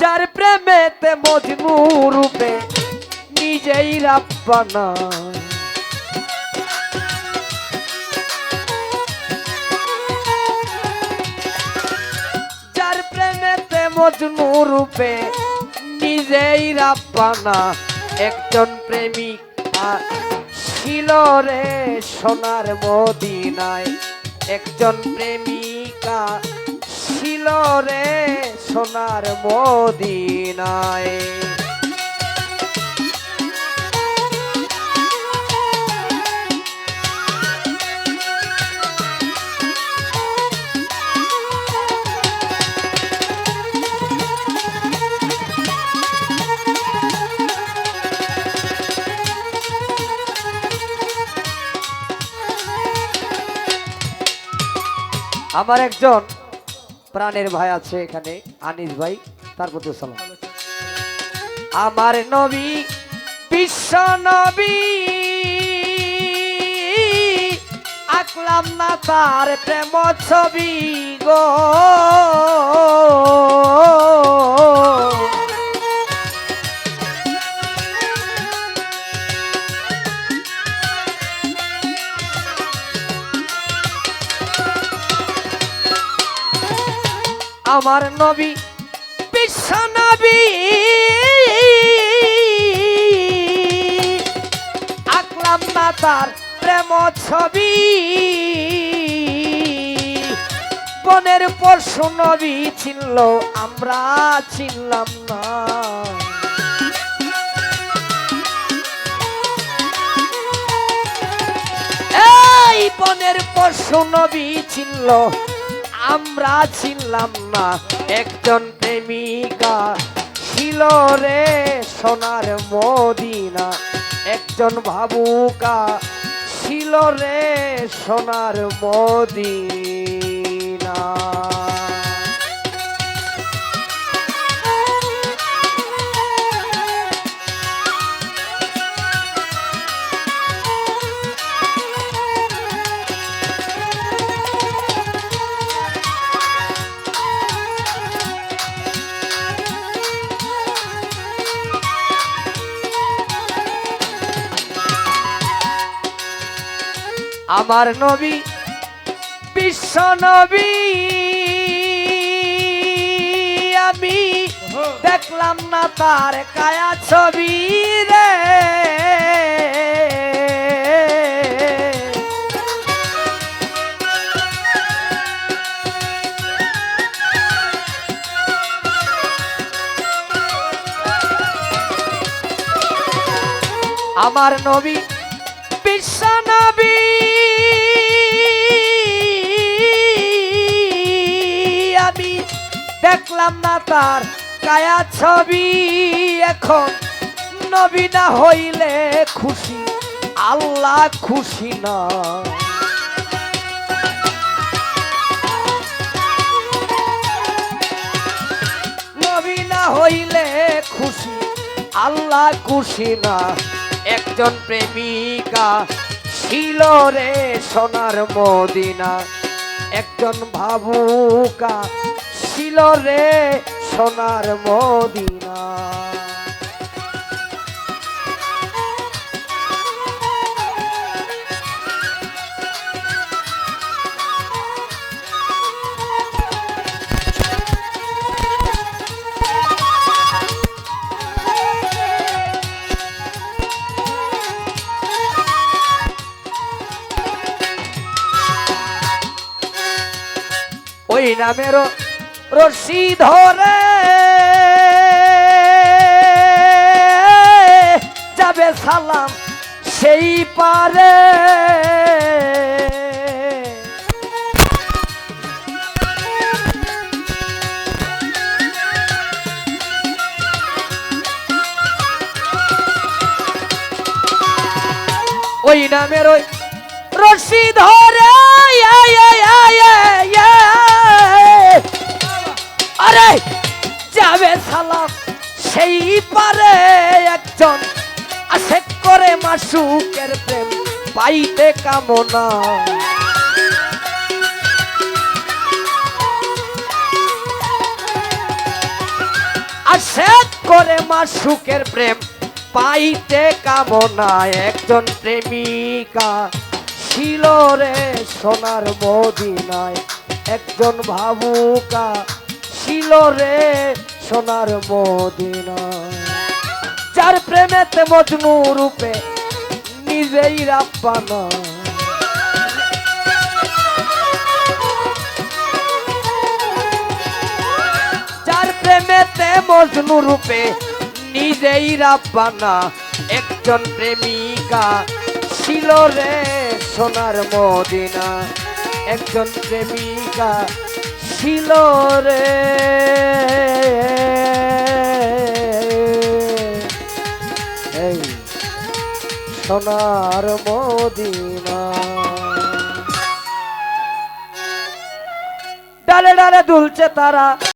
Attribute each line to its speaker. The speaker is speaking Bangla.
Speaker 1: যার প্রেমেতে মজনু রূপে নিজেই রাব্বানা যার প্রেমেতে মজনু রূপে নিজেই রাব্বানা একজন প্রেমিক ছিল রে সোনার মদিনায়। একজন প্রেমিকা ছিল রে সোনার মদিনায়। আমার একজন প্রাণের ভাই আছে এখানে, আনিস ভাই, তার প্রতি সালাম আমার নবী, বিশ্ব নবী, আঁকলাম না তার প্রেম ছবি গো। আমার নবী, বিশ্ব নবী। আঁকলাম না তার প্রেম ছবি, বনের পশু নবী চিনল আমরা চিনলাম না। এই বনের পশু নবী চিনল আমরা ছিলাম না, একজন প্রেমিকা ছিল রে সোনার মদিনা। একজন ভাবুকা ছিল রে সোনার মদিনা। আমার নবী, বিশ্ব নবী। আমি দেখলাম না তার কায়া ছবি রে। আমার নবী, বিশ্ব নবী। দেখলাম না তার কায়া ছবি এখন। নবী না হইলে খুশি, আল্লাহ খুশি না। নবী না হইলে খুশি, আল্লাহ খুশি না। একজন প্রেমিকা ছিল রে সোনার মদিনা, একজন ভাবুকা ছিল রে সোনার মদিনা। ওই নামের রশি ধরে যাবে সালাম সেই পারে। ওই নামের ওই রশি ধরে মাসুকের প্রেম পাইতে কামনা। আরে মা সুখের প্রেম পাইতে কামনা। একজন প্রেমিকা ছিল রে সোনার মদিনায়। একজন ভাবুকা ছিল রে সোনার মদিনায়। যার প্রেমেতে মজনু রূপে নিজেই রাব্বানা যার প্রেমেতে মজনু রূপে একজন প্রেমিকা ছিল রে সোনার মদিনা। একজন প্রেমিকা ছিল রে। সোনার মদিনা। ডালে ডালে দুলছে তারা।